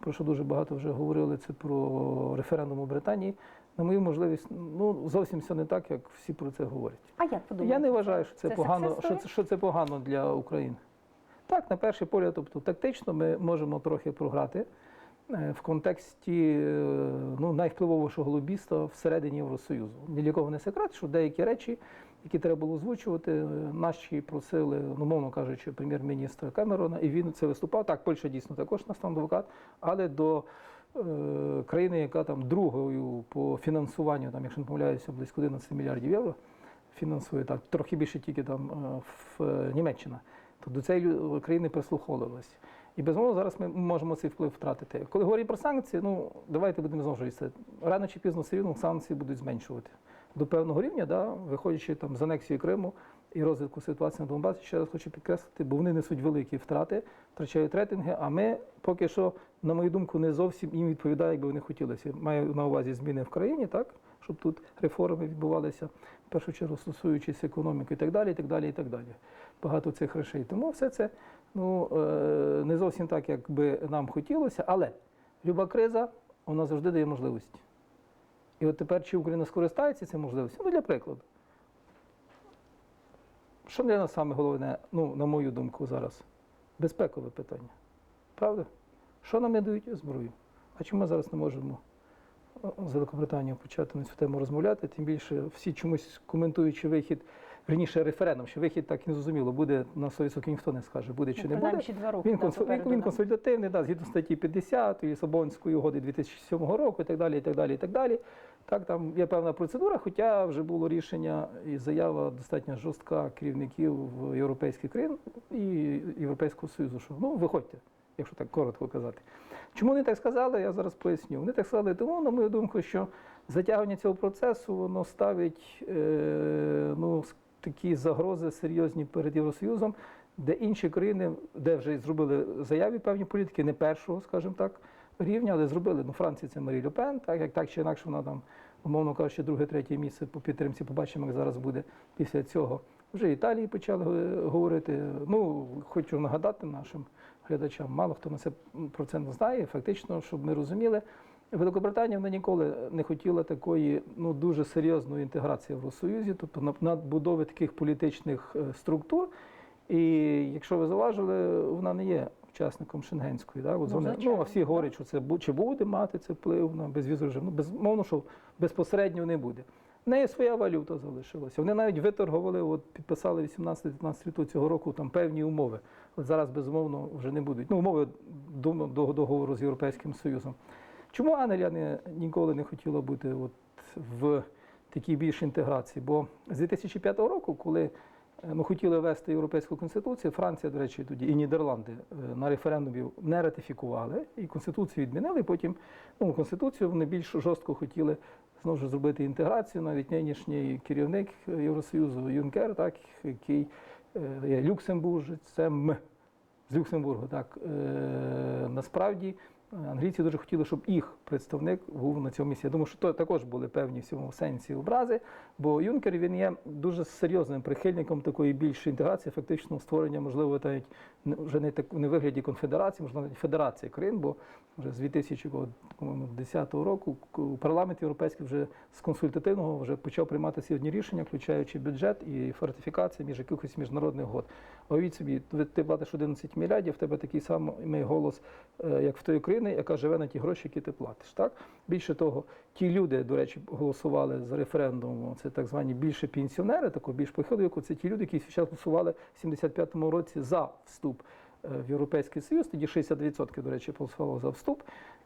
про що дуже багато вже говорили, це про референдум у Британії. На мою можливість, ну зовсім все не так, як всі про це говорять. А як подумаєте? Я не вважаю, що це, Це погано, що це, що це погано для України. Так, на перший погляд, тобто тактично ми можемо трохи програти е, в контексті е, ну, найвпливовішого лобіста всередині Євросоюзу. Ні для кого не секрет, що деякі речі, які треба було озвучувати, е, наші просили, ну, мовно кажучи, прем'єр-міністра Камерона, і він це виступав. Так, Польща дійсно також нас там адвокат, але до е, країни, яка там другою по фінансуванню, там, якщо не помиляюся, близько 11 мільярдів євро фінансує так, трохи більше тільки там е, в е, Німеччина. То до цієї країни прислуховувалися. І безумовно зараз ми можемо цей вплив втратити. Коли говорять про санкції, ну давайте будемо знову. Рано чи пізно все рівно санкції будуть зменшувати. До певного рівня, да, виходячи там з анексії Криму і розвитку ситуації на Донбасі, ще раз хочу підкреслити, бо вони несуть великі втрати, втрачають рейтинги, а ми поки що, на мою думку, не зовсім їм відповідає, як би вони хотілося. Маю на увазі зміни в країні, так, щоб тут реформи відбувалися, в першу чергу стосуючись економіки і так далі, і так далі, і так далі. Багато цих речей. Тому все це ну, е, не зовсім так, як би нам хотілося, але люба криза вона завжди дає можливості. І от тепер чи Україна скористається цим можливістю? Ну, для прикладу. Що для нас саме головне, ну, на мою думку, зараз? Безпекове питання. Правда? Що нам не дають зброю? А чому ми зараз не можемо е, з Великобританією почати на цю тему розмовляти? Тим більше всі чомусь коментуючи вихід, верніше референдум, що вихід так і не зрозуміло, буде на 100% ніхто не скаже, буде чи Ну, не буде. ще два роки, Він, да, консу- він, консультативний, да, згідно статті 50 Лісабонської угоди 2007 року і так далі, і так далі, і так далі. Так, там є певна процедура, хоча вже було рішення і заява достатньо жорстка керівників європейських країн і Європейського Союзу, що ну виходьте, якщо так коротко казати. Чому вони так сказали, я зараз поясню. Вони так сказали, тому, на мою думку, що затягування цього процесу воно ставить е, ну, такі загрози серйозні перед Євросоюзом, де інші країни, де вже зробили заяві певні політики, не першого, скажімо так, рівня, але зробили. Ну, Франція це Марі Ле Пен, так як так чи інакше вона там, умовно кажучи, друге, третє місце по підтримці. Побачимо, як зараз буде після цього. Вже Італії почали говорити. Ну, хочу нагадати нашим глядачам, мало хто на це про це не знає. Фактично, щоб ми розуміли, Великобританія вона ніколи не хотіла такої ну дуже серйозної інтеграції в Євросоюзі, тобто на- надбудови таких політичних е, структур. І якщо ви зауважили, вона не є учасником шенгенської. Да? От Ну, вони, ну, а всі говорять, що це чи буде мати це вплив на режим. Ну, безмовно, що безпосередньо не буде. В неї своя валюта залишилася. Вони навіть виторгували, от підписали 18-19 лютого цього року там певні умови. От зараз, безумовно, вже не будуть. Ну, умови до договору з Європейським Союзом. Чому Англія не, ніколи не хотіла бути от в такій більш інтеграції? Бо з 2005 року, коли е, ну, хотіли ввести європейську конституцію, Франція, до речі, тоді і Нідерланди е, на референдумі не ратифікували, і конституцію відмінили. Потім ну, конституцію вони більш жорстко хотіли знову ж зробити інтеграцію. Навіть нинішній керівник Євросоюзу Юнкер, так, який е, є Люксембуржцем з Люксембургу. Так е, насправді англійці дуже хотіли, щоб їх представник був на цьому місці. Я думаю, що то також були певні в цьому сенсі образи, бо Юнкер він є дуже серйозним прихильником такої більшої інтеграції, фактично створення, можливо, навіть вже не так не вигляді конфедерації, можливо, навіть федерації країн, бо вже з 2010 року парламент європейський вже з консультативного вже почав приймати ці одні рішення, включаючи бюджет і фортифікації між якихось міжнародних год. Уявіть собі, ти платиш 11 мільярдів, в тебе такий самий голос, е, як в тої країни, яка живе на ті гроші, які ти платиш. Так? Більше того, ті люди, до речі, голосували за референдум, це так звані більше пенсіонери, такого більш віку, це ті люди, які зараз голосували в 75-му році за вступ е, в Європейський Союз, тоді 60%, до речі, голосувало за вступ.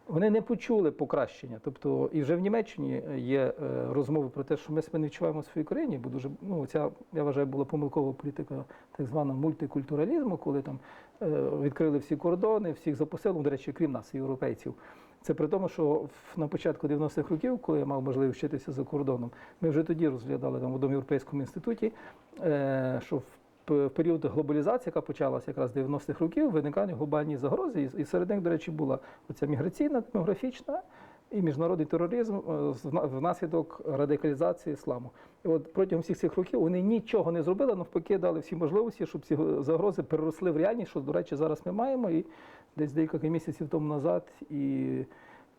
Вони не почули покращення. Тобто, і вже в Німеччині є е, розмови про те, що ми себе не відчуваємо в своїй країні, бо дуже ну ця я вважаю, була помилкова політика так звана мультикультуралізму, коли там е, відкрили всі кордони, всіх запустили, до речі, крім нас, європейців. Це при тому, що на початку 90-х років, коли я мав можливість вчитися за кордоном, ми вже тоді розглядали там в одному європейському інституті, е, що в в період глобалізації, яка почалася якраз з 90-х років, виникання глобальні загрози, і, серед них, до речі, була оця міграційна, демографічна і міжнародний тероризм е, внаслідок радикалізації ісламу. І от протягом всіх цих років вони нічого не зробили, навпаки, дали всі можливості, щоб ці загрози переросли в реальність, що, до речі, зараз ми маємо. І десь декілька місяців тому назад і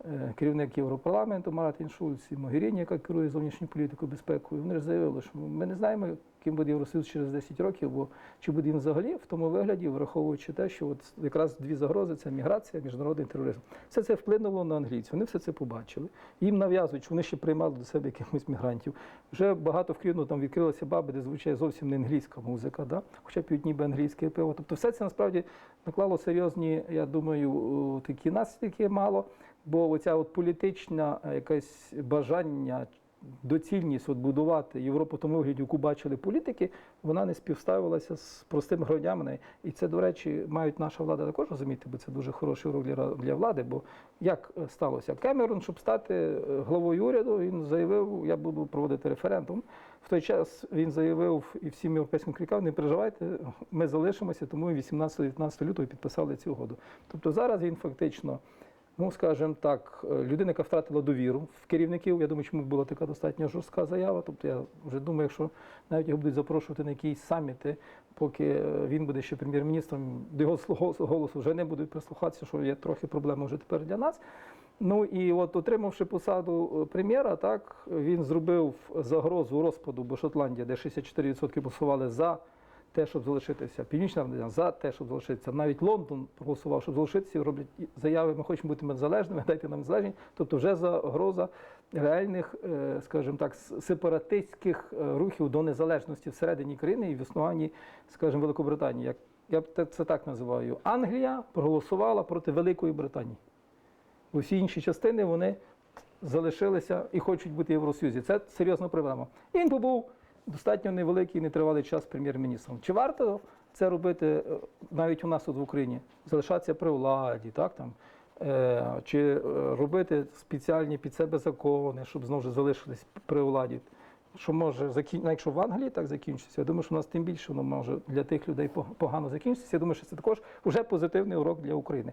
е, керівник Європарламенту Мартін Шульц і Могеріні, яка керує зовнішньою політикою безпекою, вони ж заявили, що ми не знаємо, ким буде Євросоюз через 10 років, бо чи буде він взагалі в тому вигляді, враховуючи те, що от якраз дві загрози це міграція, міжнародний тероризм. Все це вплинуло на англійців. Вони все це побачили. Їм нав'язують, що вони ще приймали до себе якихось мігрантів. Вже багато в Києві, ну, там відкрилися баби, де звучає зовсім не англійська музика, да? хоча п'ють ніби англійське пиво. Тобто все це насправді наклало серйозні, я думаю, такі наслідки мало. Бо оця от політична е, якесь бажання, доцільність от будувати Європу в тому вигляді, яку бачили політики, вона не співставилася з простими громадянами. І це, до речі, мають наша влада також розуміти, бо це дуже хороший урок для, для влади. Бо як е, сталося? Кемерон, щоб стати е, главою уряду, він заявив, я буду проводити референдум. В той час він заявив і всім європейським крикам, не переживайте, ми залишимося, тому 18-19 лютого підписали цю угоду. Тобто зараз він фактично ну скажімо так, е, людина, яка втратила довіру в керівників. Я думаю, чому була така достатньо жорстка заява. Тобто я вже думаю, якщо навіть його будуть запрошувати на якісь саміти, поки е, він буде ще прем'єр-міністром, до його голосу вже не будуть прислухатися, що є трохи проблема вже тепер для нас. Ну і от отримавши посаду е, прем'єра, так він зробив загрозу розпаду, бо Шотландія, де 64% голосували за те, щоб залишитися, Північна Ірландія за те, щоб залишитися. Навіть Лондон проголосував, щоб залишитися, роблять заяви, ми хочемо бути незалежними, дайте нам незалежність. Тобто вже загроза реальних, е, скажімо так, сепаратистських е, рухів до незалежності всередині країни і в існуванні, скажімо, Великобританії. Як я це так називаю. Англія проголосувала проти Великої Британії. Всі інші частини вони залишилися і хочуть бути в Євросоюзі. Це серйозна проблема. І він побув достатньо невеликий, і нетривалий час прем'єр-міністром. Чи варто це робити е, навіть у нас тут в Україні? Залишатися при владі, так там. Е, Чи е, робити спеціальні під себе закони, щоб знову ж залишились при владі? Що може закін... ну, якщо в Англії так закінчиться, я думаю, що у нас тим більше воно може для тих людей погано закінчитися. Я думаю, що це також вже позитивний урок для України.